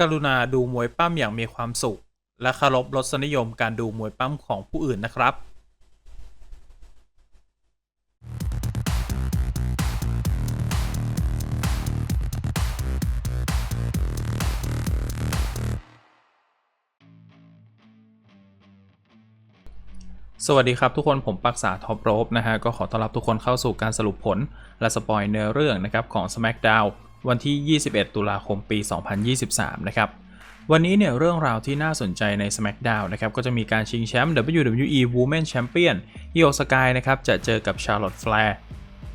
กรุณาดูมวยปั้มอย่างมีความสุข และเคารพรสนิยมการดูมวยปั้มของผู้อื่นนะครับสวัสดีครับทุกคนผมปักษาท็อปโรบนะฮะ ก็ขอต้อนรับทุกคนเข้าสู่การสรุปผล และสปอยเนื้อเรื่องนะครับของ SmackDown วันที่ 21 ตุลาคมปี 2023 นะครับ วันนี้เนี่ยเรื่องราวที่น่าสนใจใน SmackDown นะครับ ก็จะมีการชิงแชมป์ WWE Women Champion อิโอสกายนะครับ จะเจอกับ Charlotte Flair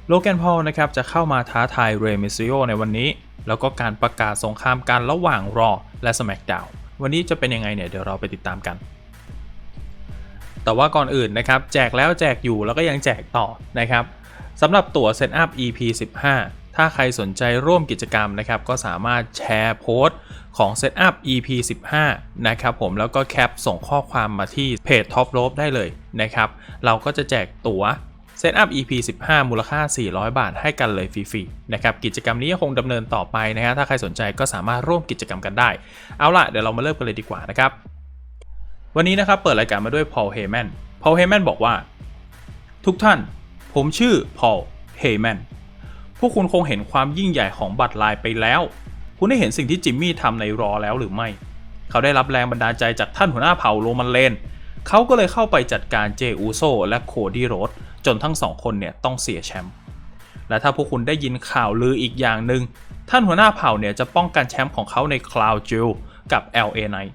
โลแกนพอลนะครับ จะเข้ามาท้าทายเรมิซิโอในวันนี้ แล้วก็การประกาศสงครามกันระหว่าง Raw และ SmackDown วันนี้จะเป็นยังไงเนี่ยเดี๋ยวเราไปติดตามกันแต่ว่าก่อนอื่นนะครับ แจกแล้วแจกอยู่แล้วก็ยังแจกต่อนะครับสำหรับตั๋ว Setup EP 15 ถ้าใครสนใจร่วมกิจกรรมนะครับ ก็สามารถแชร์โพสต์ของ Setup EP 15 นะครับผมแล้วก็แคปส่งข้อความมาที่เพจ Top r o p e ได้เลยนะครับ เราก็จะแจกตั๋ว Setup EP 15 มูลค่า 400 บาทให้กันเลยฟรีๆนะครับกิจกรรมนี้ยังคงดำเนินต่อไปนะฮะถ้าใครสนใจก็สามารถร่วมกิจกรรมกันได้ เอาล่ะ เดี๋ยวเรามาเริ่มกันเลยดีกว่านะครับ วันนี้นะครับเปิดรายการมาด้วยพอลเฮแมนพอลเฮแมนบอกว่า ทุกท่าน ผมชื่อพอลเฮแมน วกคุณคงเห็นความยิ่งใหญ่ของบัตรลายไปแล้ว คุณได้เห็นสิ่งที่จิมมี่ทำในรอแล้วหรือไม่ เขาได้รับแรงบันดาลใจจากท่านหัวหน้าเผ่าโรมันเลน เขาก็เลยเข้าไปจัดการเจอูโซและโคดี้โรดจนทั้งสองคนเนี่ยต้องเสียแชมป์ และถ้าพวกคุณได้ยินข่าวลืออีกอย่างหนึ่งท่านหัวหน้าเผ่าเนี่ยจะป้องกันแชมป์ของเขาในคลาวจิลกับ LA Knight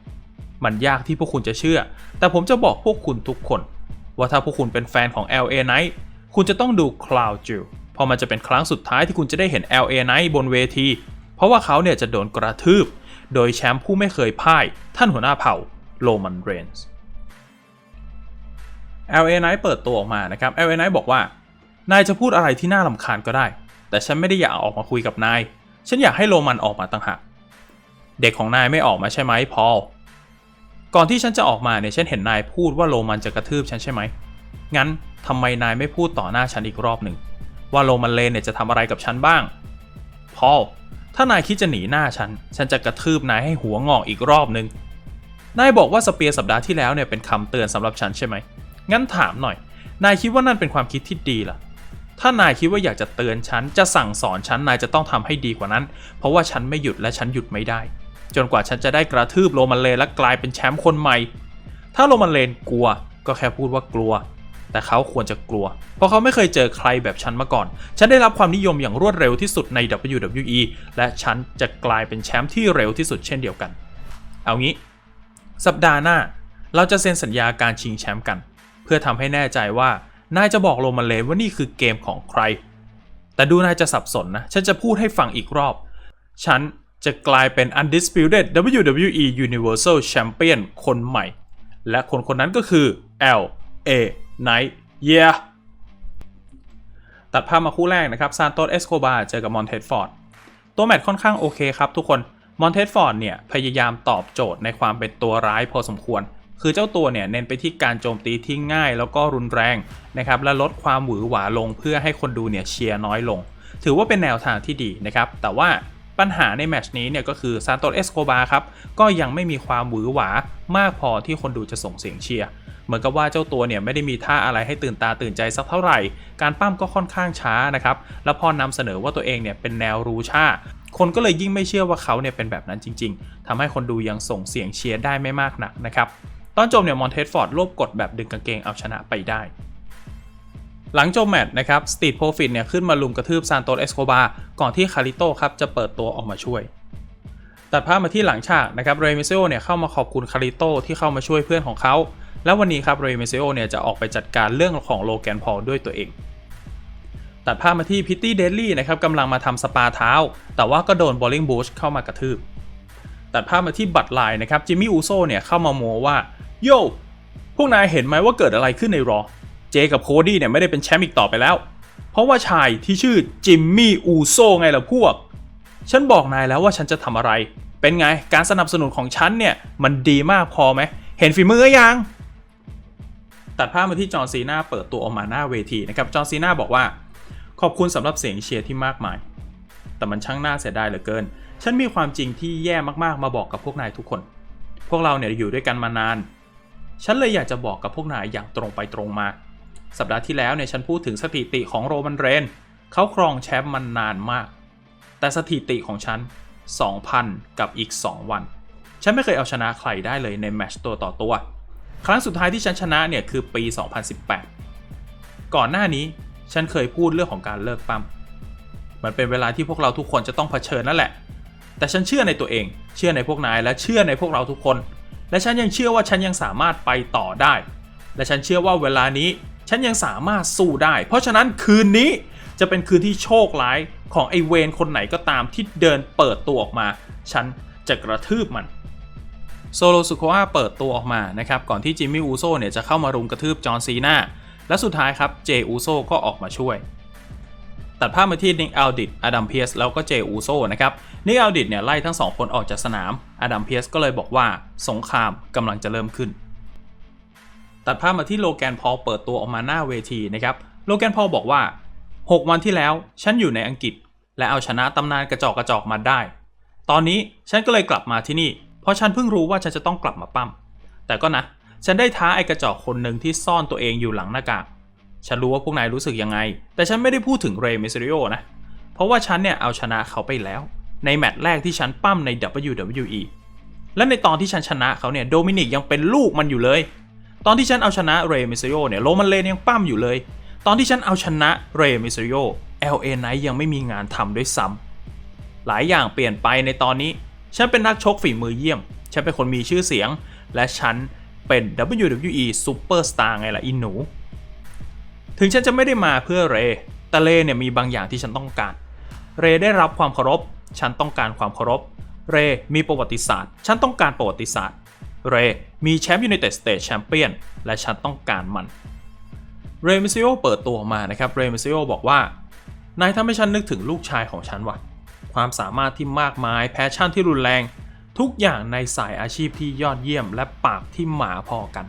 มันยากที่พวกคุณจะเชื่อ แต่ผมจะบอกพวกคุณทุกคน ว่าถ้าพวกคุณเป็นแฟนของ LA Knight คุณจะต้องดู Cloud j e w เพราะมันจะเป็นครั้งสุดท้ายที่คุณจะได้เห็น LA Knight บนเวที เพราะว่าเขาเนี่ยจะโดนกระทืบ โดยแชมป์ผู้ไม่เคยพ่าย ท่านหัวหน้าเผ่าโรมันเรนส์ LA Knight เปิดตัวออกมานะครับ LA Knight บอกว่า นายจะพูดอะไรที่น่าลำคาญก็ได้ แต่ฉันไม่ได้อยากออกมาคุยกับนาย ฉันอยากให้โรมันออกมาต่างหากเด็กของนายไม่ออกมาใช่ไหมพอลก่อนที่ฉันจะออกมาเนี่ยฉันเห็นนายพูดว่าโรมันจะกระทืบฉันใช่ไหม งั้นทำไมนายไม่พูดต่อหน้าฉันอีกรอบหนึ่ง ว่าโรมันเลนเนี่ยจะทำอะไรกับฉันบ้าง พอล ถ้านายคิดจะหนีหน้าฉัน ฉันจะกระทืบนายให้หัวงอกอีกรอบหนึ่งนายบอกว่าสเปียร์สัปดาห์ที่แล้วเนี่ยเป็นคำเตือนสำหรับฉันใช่ไหม งั้นถามหน่อย นายคิดว่านั่นเป็นความคิดที่ดีล่ะ ถ้านายคิดว่าอยากจะเตือนฉัน จะสั่งสอนฉัน นายจะต้องทำให้ดีกว่านั้น เพราะว่าฉันไม่หยุดและฉันหยุดไม่ได้ จนกว่าฉันจะได้กระทืบโรมันเลนและกลายเป็นแชมป์คนใหม่ ถ้าโรมันเลนกลัว ก็แค่พูดว่ากลัว แต่เขาควรจะกลัว เพราะเขาไม่เคยเจอใครแบบฉันมาก่อน ฉันได้รับความนิยมอย่างรวดเร็วที่สุดใน WWE และฉันจะกลายเป็นแชมป์ที่เร็วที่สุดเช่นเดียวกัน เอางี้ สัปดาห์หน้า เราจะเซ็นสัญญาการชิงแชมป์กัน เพื่อทำให้แน่ใจว่านายจะบอกโรมันเลนว่านี่คือเกมของใคร แต่ดูนายจะสับสนนะ ฉันจะพูดให้ฟังอีกรอบ ฉันจะกลายเป็น undisputed WWE Universal Champion คนใหม่ และคนคนนั้นก็คือ L A Knight yeah ตัดภาพมาคู่แรกนะครับซานโตสเอสโคบาเจอกับมอนเทสฟอร์ด ตัวแมตช์ค่อนข้างโอเคครับทุกคน มอนเทสฟอร์ดเนี่ย พยายามตอบโจทย์ในความเป็นตัวร้ายพอสมควร คือเจ้าตัวเนี่ย เน้นไปที่การโจมตีที่ง่ายแล้วก็รุนแรงนะครับ และลดความหวือหวาลงเพื่อให้คนดูเนี่ยเชียร์น้อยลง ถือว่าเป็นแนวทางที่ดีนะครับ แต่ว่าปัญหาในแมตช์นี้เนี่ยก็คือซานโตสเอสโคบาครับ ก็ยังไม่มีความหวือหวามากพอที่คนดูจะส่งเสียงเชียร์ เหมือนกับว่าเจ้าตัวเนี่ยไม่ได้มีท่าอะไรให้ตื่นตาตื่นใจสักเท่าไหร่ การปั้มก็ค่อนข้างช้านะครับ แล้วพอนำเสนอว่าตัวเองเนี่ยเป็นแนวรูชาคนก็เลยยิ่งไม่เชื่อว่าเขาเนี่ยเป็นแบบนั้นจริง ๆทำให้คนดูยังส่งเสียงเชียร์ได้ไม่มากนักนะครับ ตอนจบเนี่ยมอนเทสฟอร์ดรวบกดแบบดึงกางเกงเอาชนะไปได้หลังจบแมตช์นะครับสตีทโพฟิตเนี่ยขึ้นมาลุมกระทืบซานโตสเอสโคบาก่อนที่คาริโตครับจะเปิดตัวออกมาช่วย ตัดภาพมาที่หลังฉากนะครับเรมิเซโอเนี่ยเข้ามาขอบคุณคาริโตที่เข้ามาช่วยเพื่อนของเขา แล้ววันนี้ครับเรมิเซโอเนี่ยจะออกไปจัดการเรื่องของโลแกนพอลด้วยตัวเอง ตัดภาพมาที่พิตตี้เดลลี่นะครับกำลังมาทำสปาเท้า แต่ว่าก็โดนบอลลิงบูชเข้ามากระทืบ ตัดภาพมาที่บัตไลน์นะครับจิมมี่อูโซเนี่ยเข้ามาโมว่าโยพวกนายเห็นไหมว่าเกิดอะไรขึ้นในรอ เจกับโคดี้เนี่ยไม่ได้เป็นแชมป์อีกต่อไปแล้ว เพราะว่าชายที่ชื่อจิมมี่อูโซไงล่ะพวก ฉันบอกนายแล้วว่าฉันจะทำอะไร เป็นไงการสนับสนุนของฉันเนี่ยมันดีมากพอไหมเห็นฝีมืออยัง ตัดภาพมาที่จอห์ซีนาเปิดตัวออกมาหน้าเวทีนะครับ จอห์ซีนาบอกว่า ขอบคุณสำหรับเสียงเชียร์ที่มากมาย แต่มันช่างน่าเสียดายเหลือเกิน ฉันมีความจริงที่แย่มากๆ มาบอกกับพวกนายทุกคน พวกเราเนี่ยอยู่ด้วยกันมานาน ฉันเลยอยากจะบอกกับพวกนายอย่างตรงไปตรงมา สัปดาห์ที่แล้วเนี่ยฉันพูดถึงสถิติของโรมันเรน เขาครองแชมป์มันานมาก แต่สถิติของฉัน 2,000 กับอีก 2 วัน ฉันไม่เคยเอาชนะใครได้เลยในแมตช์ตัวต่อตัว ครั้งสุดท้ายที่ฉันชนะเนี่ยคือปี 2018 ก่อนหน้านี้ฉันเคยพูดเรื่องของการเลิกปั้มมันเป็นเวลาที่พวกเราทุกคนจะต้องเผชิญนั่นแหละ แต่ฉันเชื่อในตัวเอง เชื่อในพวกนายและเชื่อในพวกเราทุกคน และฉันยังเชื่อว่าฉันยังสามารถไปต่อได้ และฉันเชื่อว่าเวลานี้ฉันยังสามารถสู้ได้ เพราะฉะนั้นคืนนี้จะเป็นคืนที่โชคร้ายของไอเวนคนไหนก็ตามที่เดินเปิดตัวออกมา ฉันจะกระทืบมัน โซโลสุโควาเปิดตัวออกมานะครับก่อนที่จิมมี่อูโซเนี่ยจะเข้ามารุมกระทืบจอห์นซีนาและสุดท้ายครับเจอูโซก็ออกมาช่วย ตัดภาพมาที่นิกอัลดิดอดัมเพียสแล้วก็เจอูโซนะครับนิกอัลดิดเนี่ยไล่ทั้งสองคนออกจากสนามอดัมเพียสก็เลยบอกว่าสงครามกำลังจะเริ่มขึ้น ตัดภาพมาที่โลแกนพอลเปิดตัวออกมาหน้าเวทีนะครับโลแกนพอลบอกว่า 6 วันที่แล้วฉันอยู่ในอังกฤษ และเอาชนะตำนานกระจอกกระจอกมาได้ ตอนนี้ฉันก็เลยกลับมาที่นี่ เพราะฉันเพิ่งรู้ว่าฉันจะต้องกลับมาปั้ม แต่ก็นะ ฉันได้ท้าไอ้กระจอกคนหนึ่งที่ซ่อนตัวเองอยู่หลังหน้ากาก ฉันรู้ว่าพวกนายรู้สึกยังไง แต่ฉันไม่ได้พูดถึงเรย์มิสซิโอนะ เพราะว่าฉันเนี่ยเอาชนะเขาไปแล้ว ในแมตช์แรกที่ฉันปั้มใน WWE และในตอนที่ฉันชนะเขาเนี่ยโดมินิกยังเป็นลูกมันอยู่เลย ตอนที่ฉันเอาชนะเรย์มิสซิโอเนี่ยโรมันเลนยังปั้มอยู่เลย ตอนที่ฉันเอาชนะเรย์มิสซิโอ LA Knight ยังไม่มีงานทำด้วยซ้ำหลายอย่างเปลี่ยนไปในตอนนี้ ฉันเป็นนักชกฝีมือเยี่ยม ฉันเป็นคนมีชื่อเสียง และฉันเป็น WWE Superstar ไงล่ะอินหนู ถึงฉันจะไม่ได้มาเพื่อเรย์แต่เรย์เนี่ยมีบางอย่างที่ฉันต้องการ เรย์ได้รับความเคารพ ฉันต้องการความเคารพ เรย์มีประวัติศาสตร์ ฉันต้องการประวัติศาสตร์ เรย์มีแชมป์ยูไนเต็ดสเตทแชมเปี้ยนและฉันต้องการมัน เรย์มิซิโอเปิดตัวออกมานะครับ เรย์มิซิโอบอกว่า นายทำให้ฉันนึกถึงลูกชายของฉันว่ะ ความสามารถที่มากมาย แพชชั่นที่รุนแรง ทุกอย่างในสายอาชีพที่ยอดเยี่ยม และปากที่หมาพอกัน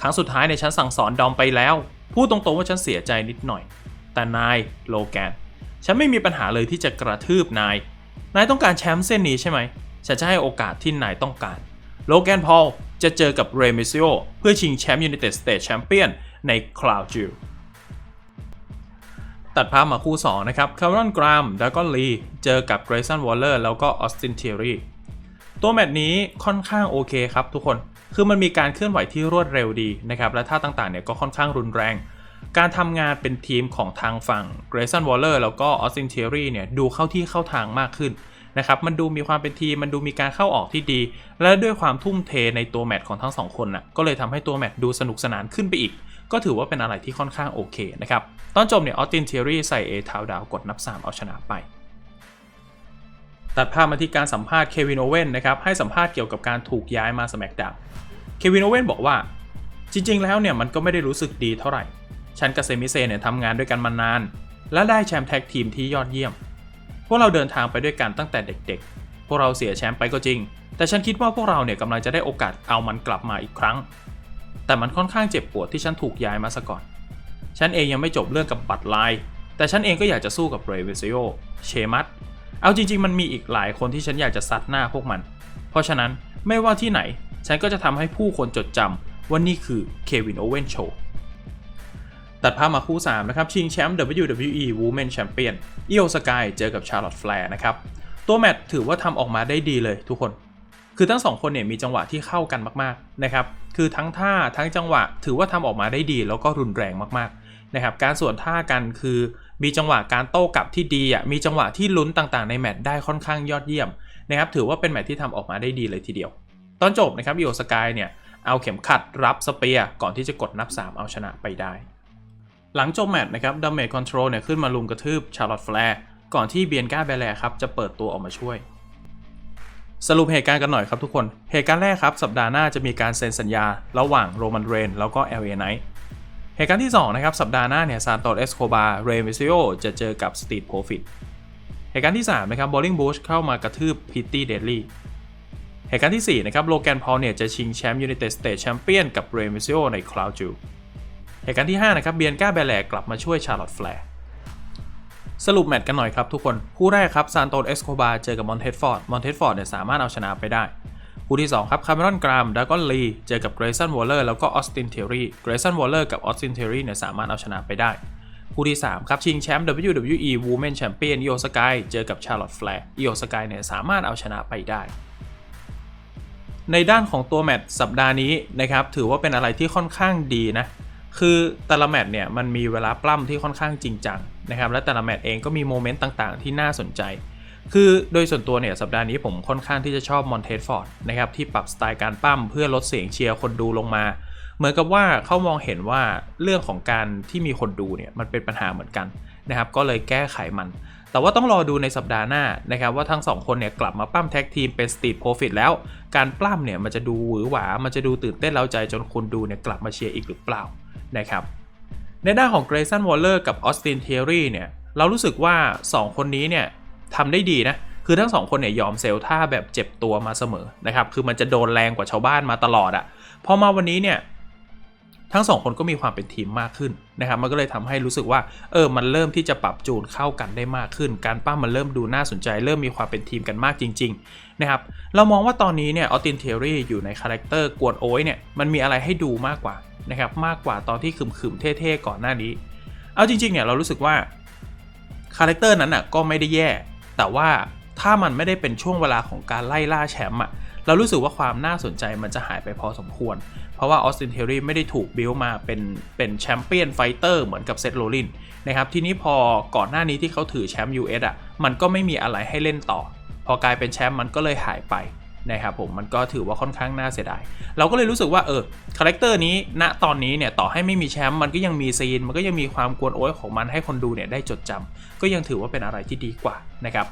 ครั้งสุดท้ายในยฉันสั่งสอนดอมไปแล้ว พูดตรงๆว่าฉันเสียใจนิดหน่อย แต่นายโลแกน ฉันไม่มีปัญหาเลยที่จะกระทืบนาย นายต้องการแชมป์เส้นนี้ใช่ไหม ฉันจะให้โอกาสที่นายต้องการ โลแกนพอลจะเจอกับเรมิซิโอเพื่อชิงแชมป์ยู n นเต็ดสเตทแชมเปี้ยนในคลาวจิล ตัดภาพมาคู่ 2 นะครับคาร์รอนกรามดากอนลีเจอกับเกรซันวอลเลอร์แล้วก็ออสตินเทอรีตัวแมตช์นี้ค่อนข้างโอเคครับทุกคน คือมันมีการเคลื่อนไหวที่รวดเร็วดีนะครับ และท่าต่างๆเนี่ยก็ค่อนข้างรุนแรง การทำงานเป็นทีมของทางฝั่งเกรซันวอลเลอร์แล้วก็ออสตินเทอรีเนี่ยดูเข้าที่เข้าทางมากขึ้นนะครับ มันดูมีความเป็นทีม มันดูมีการเข้าออกที่ดี และด้วยความทุ่มเทในตัวแมตช์ของทั้งสองคนน่ะ ก็เลยทำให้ตัวแมตช์ดูสนุกสนานขึ้นไปอีก ก็ถือว่าเป็นอะไรที่ค่อนข้างโอเคนะครับ ตอนจบเนี่ยออสตินเทอรี่ใส่เอทาวดาวกดนับ 3 เอาชนะไป ตัดภาพมาที่การสัมภาษณ์เควินโอเว่นนะครับ ให้สัมภาษณ์เกี่ยวกับการถูกย้ายมาสมักดาวเควินโอเว่นบอกว่า จริง ๆ แล้วเนี่ยมันก็ไม่ได้รู้สึกดีเท่าไหร่ ฉันกับเซมิเซเนี่ยทำงานด้วยกันมานาน และได้แชมป์แท็กทีมที่ยอดเยี่ยม พวกเราเดินทางไปด้วยกันตั้งแต่เด็ก ๆ พวกเราเสียแชมป์ไปก็จริง แต่ฉันคิดว่าพวกเราเนี่ยกำลังจะได้โอกาสเอามันกลับมาอีกครั้ง แต่มันค่อนข้างเจ็บปวดที่ฉันถูกย้ายมาซะก่อน ฉันเองยังไม่จบเรื่องกับบัตรไลน์แต่ฉันเองก็อยากจะสู้กับเรเวซิโอ เชมัสเอาจริง ๆ มันมีอีกหลายคนที่ฉันอยากจะซัดหน้าพวกมัน เพราะฉะนั้นไม่ว่าที่ไหน ฉันก็จะทำให้ผู้คนจดจำว่านี่คือเควินโอเวนโชว์ตัดภาพมาคู่ 3 นะครับ ชิงแชมป์ WWE Women Champion อิโอสกายเจอกับชาร์ลอตแฟร์นะครับ ตัวแมตช์ถือว่าทำออกมาได้ดีเลยทุกคน คือทั้งสองคนเนี่ยมีจังหวะที่เข้ากันมากๆนะครับคือทั้งท่าทั้งจังหวะถือว่าทำออกมาได้ดีแล้วก็รุนแรงมากๆนะครับการส่วนท่ากันคือมีจังหวะการโต้กลับที่ดีอะมีจังหวะที่ลุ้นต่างๆในแมตช์ได้ค่อนข้างยอดเยี่ยมนะครับถือว่าเป็นแมตช์ที่ทำออกมาได้ดีเลยทีเดียว ตอนจบนะครับอิโอสกายเนี่ยเอาเข็มขัดรับสเปียร์ก่อนที่จะกดนับ 3 เอาชนะไปได้ หลังจบแมตช์นะครับดัมเมจคอนโทรลเนี่ยขึ้นมาลุมกระทืบชาร์ลอตแฟร์ก่อนที่เบียนก้าเบลแลครับจะเปิดตัวออกมาช่วย สรุปเหตุการณ์กันหน่อยครับทุกคน เหตุการณ์แรกครับ สัปดาห์หน้าจะมีการเซ็นสัญญา ระหว่างโรมันเรนแล้วก็ LA Knight เหตุการณ์ที่ 2 นะครับ สัปดาห์หน้าเนี่ยซานโตสเอสโคบาเรมิซิโอจะเจอกับสตี t โ r ฟิตเหตุการณ์ที่ 3 นะครับบอลลิงบูชเข้ามากระทืบพิตตี้เดลี่เหตุการณ์ที่ 4 นะครับโลแกนพอลเนี่ยจะชิงแชมป์ยู n นเต็ดสเตทแชมเปี้ยนกับเรมิซิโอในคลาวจูเหตุการณ์ที่ 5 นะครับเบียนก้าเบลแลกลับมาช่วยชาร์ลอตแฟร์ สรุปแมตช์กันหน่อยครับทุกคน คู่แรกครับซานโตเอสโคบาเจอกับมอนเทสฟอร์ด มอนเทสฟอร์ดเนี่ยสามารถเอาชนะไปได้ คู่ที่ 2 ครับคาร์เมรอนกรามดากอนลีเจอกับเกรซันวอลเลอร์แล้วก็ออสตินเทอรี่เกรซันวอลเลอร์กับออสตินเทอรี่เนี่ยสามารถเอาชนะไปได้ คู่ที่ 3 ครับชิงแชมป์ WWE Women Champion อิโอสกายเจอกับชาร์ลอตแฟร์อิโอสกายเนี่ยสามารถเอาชนะไปได้ในด้านของตัวแมตช์สัปดาห์นี้นะครับถือว่าเป็นอะไรที่ค่อนข้างดีนะ คือแต่ละแมตช์เนี่ยมันมีเวลาปล้ำที่ค่อนข้างจริงจัง นะครับและแต่ละแมตช์เองก็มีโมเมนต์ต่างๆ ที่น่าสนใจ คือโดยส่วนตัวเนี่ยสัปดาห์นี้ผมค่อนข้างที่จะชอบมอนเทสฟอร์ดนะครับที่ปรับสไตล์การปั้มเพื่อลดเสียงเชียร์คนดูลงมา เหมือนกับว่าเขามองเห็นว่าเรื่องของการที่มีคนดูเนี่ยมันเป็นปัญหาเหมือนกันนะครับก็เลยแก้ไขมัน แต่ว่าต้องรอดูในสัปดาห์หน้านะครับว่าทั้งสองคนเนี่ยกลับมาปั้มแท็กทีมเป็นสตรีทโปรฟิตแล้ว การปล้ำเนี่ยมันจะดูหวือหวา มันจะดูตื่นเต้นเล้าใจจนคนดูเนี่ยกลับมาเชียร์อีกหรือเปล่านะครับ ในด้านของเกรซันวอลเลอร์กับออสตินเทอรี่เนี่ย เรารู้สึกว่า 2 คนนี้เนี่ยทำได้ดีนะ คือทั้งสองคนเนี่ยยอมเซลท่าแบบเจ็บตัวมาเสมอนะครับ คือมันจะโดนแรงกว่าชาวบ้านมาตลอดอะพอมาวันนี้เนี่ยทั้งสองคนก็มีความเป็นทีมมากขึ้นนะครับ มันก็เลยทำให้รู้สึกว่า เออ มันเริ่มที่จะปรับจูนเข้ากันได้มากขึ้น การป้ามันเริ่มดูน่าสนใจ เริ่มมีความเป็นทีมกันมากจริง ๆ นะครับ เรามองว่าตอนนี้เนี่ย ออสตินเทอรี่อยู่ในคาแรคเตอร์กวนโอ้ยเนี่ย มันมีอะไรให้ดูมากกว่า นะครับมากกว่าตอนที่ขึมๆเท่ๆก่อนหน้านี้ เอาจริงๆเนี่ยเรารู้สึกว่าคาแรคเตอร์นั้นอะก็ไม่ได้แย่ แต่ว่าถ้ามันไม่ได้เป็นช่วงเวลาของการไล่ล่าแชมป์อะเรารู้สึกว่าความน่าสนใจมันจะหายไปพอสมควร เพราะว่าออสตินเทอรี่ไม่ได้ถูกบิลมาเป็นเป็นแชมเปี้ยนไฟเตอร์เหมือนกับเซธโรลินนะครับทีนี้พอก่อนหน้านี้ที่เขาถือแชมป์ US อะมันก็ไม่มีอะไรให้เล่นต่อ พอกลายเป็นแชมป์มันก็เลยหายไป นะครับผมมันก็ถือว่าค่อนข้างน่าเสียดาย เราก็เลยรู้สึกว่าเออคาแรคเตอร์นี้ณตอนนี้เนี่ยต่อให้ไม่มีแชมป์มันก็ยังมีซีน มันก็ยังมีความกวนโอ้ยของมันให้คนดูเนี่ยได้จดจำก็ยังถือว่าเป็นอะไรที่ดีกว่านะครับ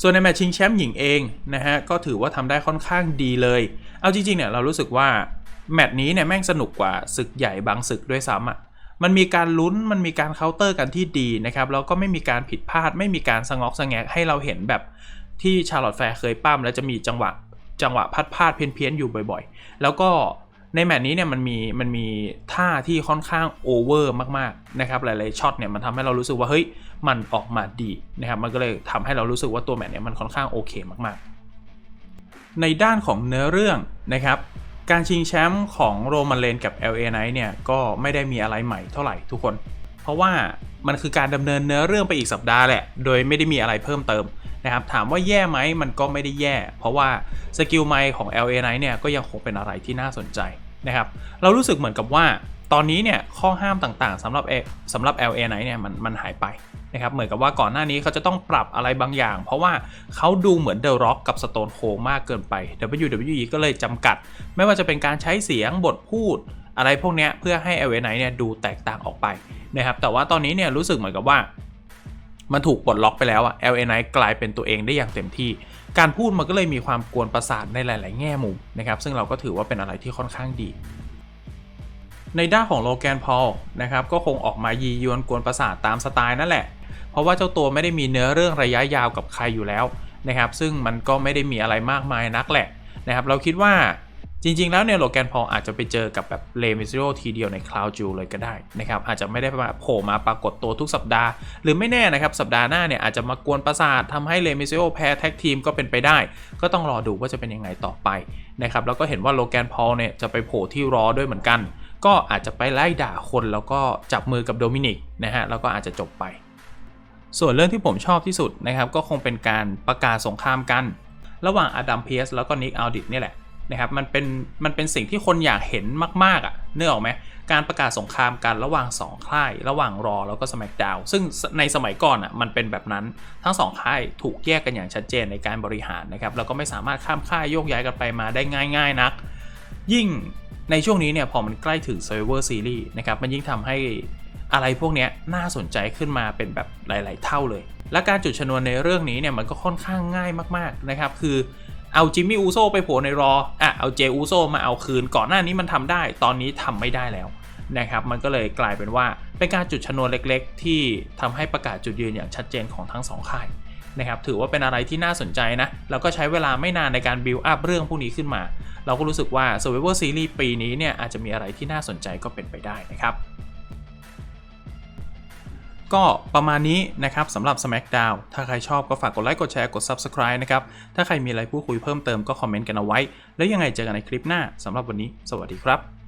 ส่วนในแมตช์ชิงแชมป์หญิงเองนะฮะก็ถือว่าทำได้ค่อนข้างดีเลย เอาจริงๆเนี่ยเรารู้สึกว่าแมตช์นี้เนี่ยแม่งสนุกกว่าศึกใหญ่บางศึกด้วยซ้ำอะมันมีการลุ้น มันมีการเคาน์เตอร์กันที่ดีนะครับ แล้วก็ไม่มีการผิดพลาด ไม่มีการสงอกสงแงกให้เราเห็นแบบ ที่ชาร์ลอตแฟร์เคยปั้มแล้วจะมีจังหวะจังหวะพัดพลาดเพี้ยนเพียนๆอยู่บ่อยๆ แล้วก็ในแมตช์นี้เนี่ยมันมีมันมีท่าที่ค่อนข้างโอเวอร์มากๆนะครับหลายๆช็อตเนี่ยมันทำให้เรารู้สึกว่าเฮ้ยมันออกมาดีนะครับมันก็เลยทำให้เรารู้สึกว่าตัวแมตช์เนี่ยมันค่อนข้างโอเคมากๆ ในด้านของเนื้อเรื่องนะครับการชิงแชมป์ของโรมันเลนกับ LA Knight เนี่ยก็ไม่ได้มีอะไรใหม่เท่าไหร่ทุกคน เพราะว่ามันคือการดำเนินเนื้อเรื่องไปอีกสัปดาห์แหละ โดยไม่ได้มีอะไรเพิ่มเติม นะครับถามว่าแย่ไหมมันก็ไม่ได้แย่ เพราะว่าสกิลไมค์ของ LA Knight เนี่ยก็ยังคงเป็นอะไรที่น่าสนใจนะครับเรารู้สึกเหมือนกับว่าตอนนี้เนี่ยข้อห้ามต่างๆสำหรับสำหรับ LA Knight เนี่ยมันมันหายไปนะครับเหมือนกับว่าก่อนหน้านี้เขาจะต้องปรับอะไรบางอย่าง เพราะว่าเขาดูเหมือน The Rock กับ Stone Cold มากเกินไป WWE ก็เลยจำกัด ไม่ว่าจะเป็นการใช้เสียงบทพูดอะไรพวกเนี้ยเพื่อให้ LA Knight เนี่ยดูแตกต่างออกไปนะครับแต่ว่าตอนนี้เนี่ยรู้สึกเหมือนกับว่า มันถูกปลดล็อกไปแล้วอะ LA Knight กลายเป็นตัวเองได้อย่างเต็มที่ การพูดมันก็เลยมีความกวนประสาทในหลาย ๆ แง่มุมนะครับซึ่งเราก็ถือว่าเป็นอะไรที่ค่อนข้างดีในด้านของโลแกนพอลนะครับก็คงออกมายียวนกวนประสาทตามสไตล์นั่นแหละ เพราะว่าเจ้าตัวไม่ได้มีเนื้อเรื่องระยะยาวกับใครอยู่แล้วนะครับซึ่งมันก็ไม่ได้มีอะไรมากมายนักแหละนะครับเราคิดว่า จริง ๆ แล้วเนี่ยโลแกนพอลอาจจะไปเจอกับแบบเลมิซิโอทีเดียวในคลาวจูเลยก็ได้นะครับอาจจะไม่ได้มาโผล่มาปรากฏตัวทุกสัปดาห์ หรือไม่แน่นะครับ สัปดาห์หน้าเนี่ยอาจจะมากวนประสาททำให้เลมิซิโอแพ้แท็กทีมก็เป็นไปได้ ก็ต้องรอดูว่าจะเป็นยังไงต่อไปนะครับแล้วก็เห็นว่าโลแกนพอลเนี่ยจะไปโผล่ที่รอด้วยเหมือนกัน ก็อาจจะไปไล่ด่าคนแล้วก็จับมือกับโดมินิกนะฮะแล้วก็อาจจะจบไป ส่วนเรื่องที่ผมชอบที่สุดนะครับก็คงเป็นการประกาศสงครามกัน ระหว่างอดัมเพียสแล้วก็นิกอัลดิตนี่แหละ นะครับมันเป็นมันเป็นสิ่งที่คนอยากเห็นมากๆอะ่ะเนื้อออกไหมการประกาศสงครามกันระหว่าง 2 ค่าย ระหว่างรอแล้วก็สมั c ดาวซึ่งในสมัยก่อนอะ่ะมันเป็นแบบนั้นทั้ง 2 ค่ายถูกแยกกันอย่างชัดเจนในการบริหารนะครับแล้วก็ไม่สามารถข้ามค่ายโยกย้ายกันไปมาได้ง่าย ๆ นัก ยิ่งในช่วงนี้เนี่ยพอมันใกล้ถึง Survivor Series นะครับมันยิ่งทำให้อะไรพวกเนี้ยน่าสนใจขึ้นมาเป็นแบบหลาย ๆ เท่าเลย และการจุดชนวนในเรื่องนี้เนี่ยมันก็ค่อนข้างง่ายมากๆนะครับ คือ เอาจิมมี่อูโซไปโผล่ในรออะเอาเจอูโซมาเอาคืนก่อนหน้านี้มันทำได้ ตอนนี้ทำไม่ได้แล้วนะครับ มันก็เลยกลายเป็นว่าเป็นการจุดชนวนเล็กๆ ที่ทำให้ประกาศจุดยืนอย่างชัดเจนของทั้งสองค่ายนะครับถือว่าเป็นอะไรที่น่าสนใจนะแล้วก็ใช้เวลาไม่นานในการบิวอัพเรื่องพวกนี้ขึ้นมา เราก็รู้สึกว่า Survivor Series ปีนี้เนี่ยอาจจะมีอะไรที่น่าสนใจก็เป็นไปได้นะครับ ก็ประมาณนี้นะครับสำหรับ SmackDown ถ้าใครชอบก็ฝากกดไลค์กดแชร์กด Subscribe นะครับ ถ้าใครมีอะไรพูดคุยเพิ่มเติมก็คอมเมนต์กันเอาไว้ แล้วยังไงเจอกันในคลิปหน้าสำหรับวันนี้ สวัสดีครับ